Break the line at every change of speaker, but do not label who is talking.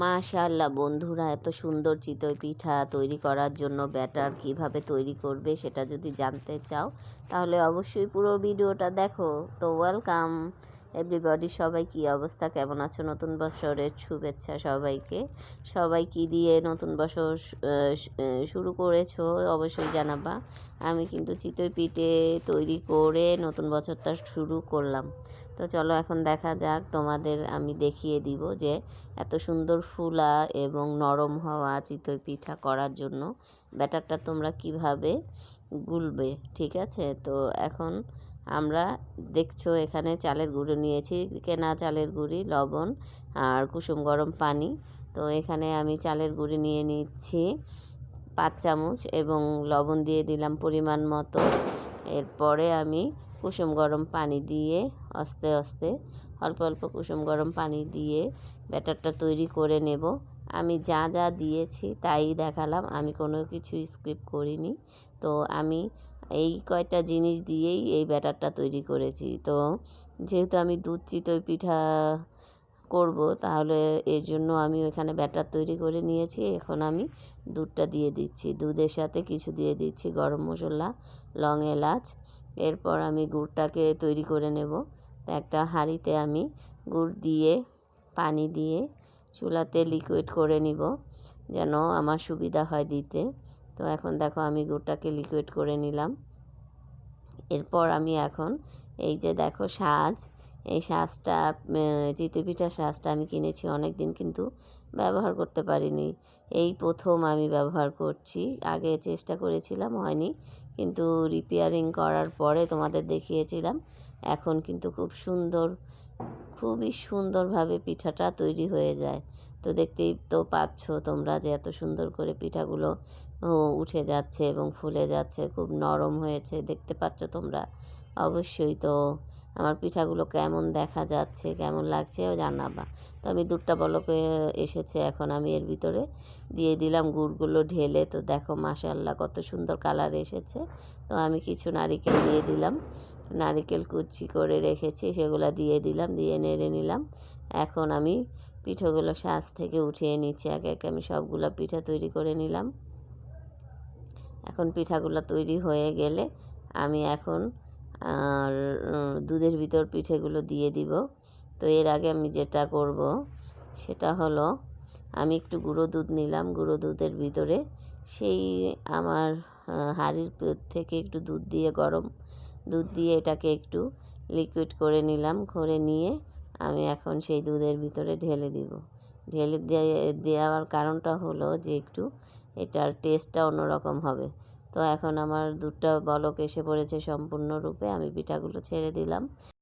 মাশাআল্লাহ বন্ধুরা, এত সুন্দর চিতই পিঠা তৈরি করার জন্য ব্যাটার কীভাবে তৈরি করবে সেটা যদি জানতে চাও, তাহলে অবশ্যই পুরো ভিডিওটা দেখো। তো ওয়েলকাম এভরিবডি, সবাই কি অবস্থা? কেমন আছো? নতুন বছরের শুভেচ্ছা সবাইকে। সবাই কি দিয়ে নতুন বছর শুরু করেছ? অবশ্যই জানাবা। আমি কিন্তু চিতই পিঠে তৈরি করে নতুন বছরটা শুরু করলাম। তো চলো এখন দেখা যাক, তোমাদের আমি দেখিয়ে দিব যে এত সুন্দর ফুলা এবং নরম হওয়া চিতই পিঠা করার জন্য ব্যাটারটা তোমরা কীভাবে গুলবে, ঠিক আছে? তো এখন আমরা দেখছ এখানে চালের গুঁড়ো নিয়েছি, কেনা চালের গুঁড়ি, লবণ আর কুসুম গরম পানি। তো এখানে আমি চালের গুঁড়ি নিয়ে নিচ্ছি পাঁচ চামচ এবং লবণ দিয়ে দিলাম পরিমাণ মতো। এরপরে আমি কুসুম গরম পানি দিয়ে আস্তে আস্তে অল্প অল্প কুসুম গরম পানি দিয়ে ব্যাটারটা তৈরি করে নেব। আমি যা যা দিয়েছি তাই দেখালাম, আমি কোনো কিছু স্ক্রিপ করিনি। তো আমি এই কয়টা জিনিস দিয়েই এই ব্যাটারটা তৈরি করেছি। তো যেহেতু আমি দুধ চিতই পিঠা করব, তাহলে এর জন্য আমি ওখানে ব্যাটার তৈরি করে নিয়েছি। এখন আমি দুধটা দিয়ে দিচ্ছি। দুধের সাথে কিছু দিয়ে দিচ্ছি গরম মশলা, লং এলাচ এরপর আমি গুড়টাকে তৈরি করে নেব। তা একটা হাঁড়িতে আমি গুড় দিয়ে, পানি দিয়ে চুলাতে লিকুইড করে নিব যেন আমার সুবিধা হয় দিতে। তো এখন দেখো আমি গুড়টাকে লিকুইড করে নিলাম। এরপর আমি এখন এই যে দেখো সাজ, এই সাজটা চিতপিঠার সাজটা আমি কিনেছি অনেক দিন কিন্তু ব্যবহার করতে পারিনি। এই প্রথম আমি ব্যবহার করছি, আগে চেষ্টা করেছিলাম, হয়নি। কিন্তু রিপেয়ারিং করার পরে তোমাদের দেখিয়েছিলাম, এখন কিন্তু খুব সুন্দর খুবই সুন্দরভাবে পিঠাটা তৈরি হয়ে যায়। তো দেখতেই তো পাচ্ছ তোমরা যে এত সুন্দর করে পিঠাগুলো উঠে যাচ্ছে এবং ফুলে যাচ্ছে, খুব নরম হয়েছে, দেখতে পাচ্ছ তোমরা? অবশ্যই তো। আমার পিঠাগুলো কেমন দেখা যাচ্ছে, কেমন লাগছে জানাবা। তো আমি দুধটা বলকে এসেছে এখন আমি এর ভিতরে। দিয়ে দিলাম গুড়গুলো ঢেলে। তো দেখো মাশাল্লাহ কত সুন্দর কালার এসেছে। তো আমি কিছু নারিকেল দিয়ে দিলাম। নারিকেল কুচি করে রেখেছি, সেগুলো দিয়ে দিলাম, দিয়ে নেড়ে নিলাম। এখন আমি পিঠাগুলো সাজ থেকে উঠিয়ে নিচ্ছি। একে একে আমি সবগুলো পিঠা তৈরি করে নিলাম। এখন পিঠাগুলো তৈরি হয়ে গেলে আমি এখন আর দুধের ভিতর পিঠেগুলো দিয়ে দিব। তো এর আগে আমি যেটা করব সেটা হলো, আমি একটু গুঁড়ো দুধ নিলাম, গুঁড়ো দুধের ভিতরে। সেই আমার হাঁড়ির থেকে একটু দুধ দিয়ে, গরম দুধ দিয়ে এটাকে একটু লিকুইড করে নিলাম, করে নিয়ে আমি এখন সেই দুধের ভিতরে ঢেলে দিব। ঢেলে দেওয়ার কারণটা হলো যে একটু এটার টেস্টটা অন্যরকম হবে। তো এখন আমার দুধটা বলক এসে পড়েছে সম্পূর্ণরূপে আমি পিঠাগুলো ছেড়ে দিলাম।